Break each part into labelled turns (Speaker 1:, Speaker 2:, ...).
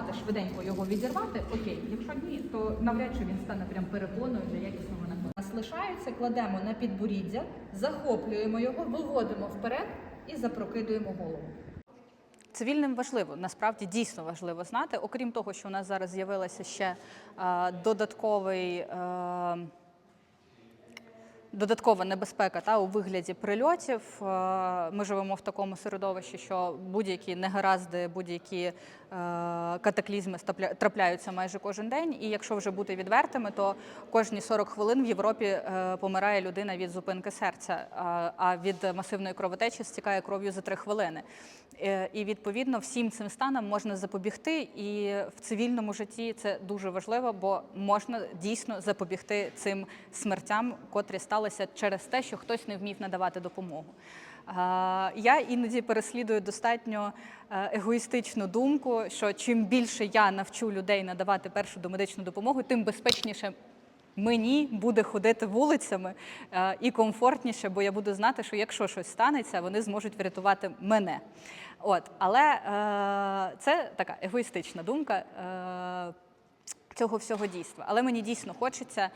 Speaker 1: допомагати швиденько його відірвати, окей. Якщо ні, то навряд чи він стане прям перепоною для якісного накладу. Нас кладемо на підборіддя, захоплюємо його, виводимо вперед і запрокидуємо голову. Цивільним важливо, насправді дійсно важливо знати. Окрім того, що у нас зараз з'явилася ще е, додатковий. Е, Додаткова небезпека та у вигляді прильотів. Е, Ми живемо в такому середовищі, що будь-які негаразди, будь-які катаклізми трапляються майже кожен день. І якщо вже бути відвертими, то кожні 40 хвилин в Європі е, помирає людина від зупинки серця, а- а від масивної кровотечі стікає кров'ю за 3 хвилини. Е, І відповідно всім цим станам можна запобігти, і в цивільному житті це дуже важливо, бо можна дійсно запобігти цим смертям, котрі сталися через те, що хтось не вмів надавати допомогу. Я іноді переслідую достатньо е, егоїстичну думку, що чим більше я навчу людей надавати першу домедичну допомогу, тим безпечніше мені буде ходити вулицями е, і комфортніше, бо я буду знати, що якщо щось станеться, вони зможуть врятувати мене. От, але е, це така егоїстична думка е, цього всього дійства. Але мені дійсно хочеться,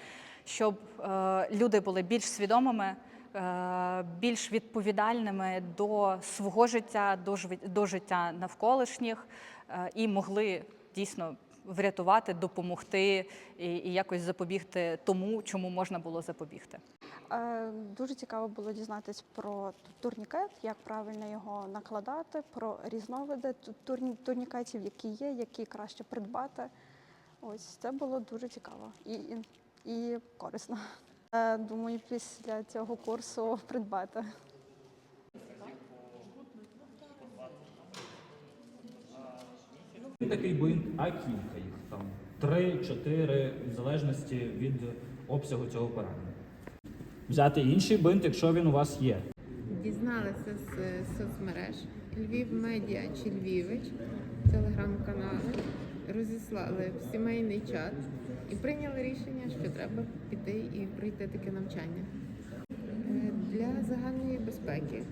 Speaker 1: щоб е, люди були більш свідомими. е, Більш відповідальними до свого життя, до до життя навколишніх е, і могли дійсно врятувати, допомогти і, і якось запобігти тому, чому можна було запобігти.
Speaker 2: Е, Дуже цікаво було дізнатись про турнікет, як правильно його накладати, про різновиди ту- турні- турнікетів, які є, які краще придбати. Ось це було дуже цікаво і, і, і корисно. Е, Думаю, після цього курсу придбати.
Speaker 3: Такий бинт, а кілька їх там. Три-чотири, в залежності від обсягу цього поранення. Взяти інший бинт, якщо він у вас є.
Speaker 4: Дізналися з соцмереж Львів Медіа чи Львівич, телеграм-канали, розіслали в сімейний чат і прийняли рішення, що треба піти і пройти таке навчання. Е, Для загальної безпеки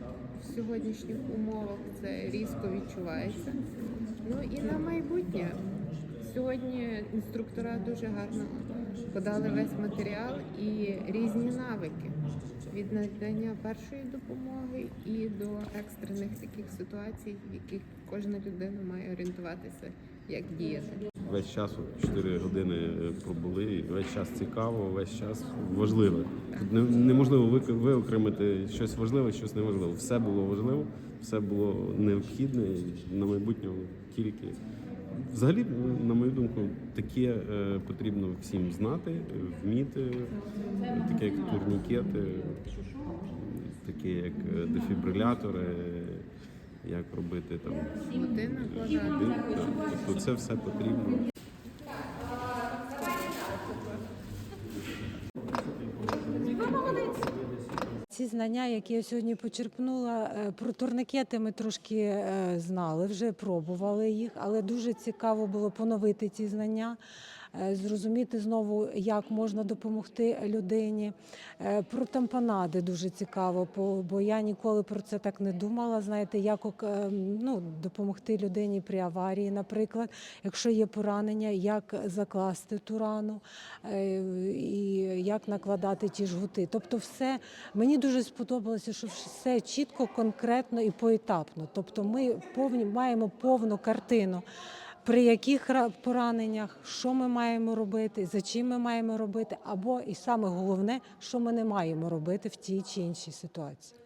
Speaker 4: в сьогоднішніх умовах це різко відчувається. Ну і на майбутнє. Сьогодні інструктора дуже гарно подали весь матеріал і різні навики від надання першої допомоги і до екстрених таких ситуацій, в яких кожна людина має орієнтуватися, як діяти.
Speaker 5: Весь час от 4 години е, пробули, і весь час цікаво, весь час важливе. Тут не- неможливо виокремити щось важливе, щось неважливе. Все було важливо, все було необхідне і на майбутнє тільки. Взагалі, на мою думку, таке е, потрібно всім знати, вміти, таке як турнікети, таке як е, дефібрилятори, як робити там так. Тобто це все потрібно.
Speaker 6: Ці знання, які я сьогодні почерпнула, е, про турникети ми трошки е, знали, вже пробували їх, але дуже цікаво було поновити ці знання, зрозуміти знову, як можна допомогти людині. Е, Про тампонади дуже цікаво, бо- я ніколи про це так не думала. Знаєте, як е, ну, допомогти людині при аварії, наприклад, якщо є поранення, як закласти ту рану е, і як накладати ті жгути. Тобто, все мені дуже сподобалося, що все чітко, конкретно і поетапно. Тобто, ми повні маємо повну картину. При яких ра- пораненнях, що ми маємо робити, за чим ми маємо робити, або і саме головне, що ми не маємо робити в тій чи іншій ситуації.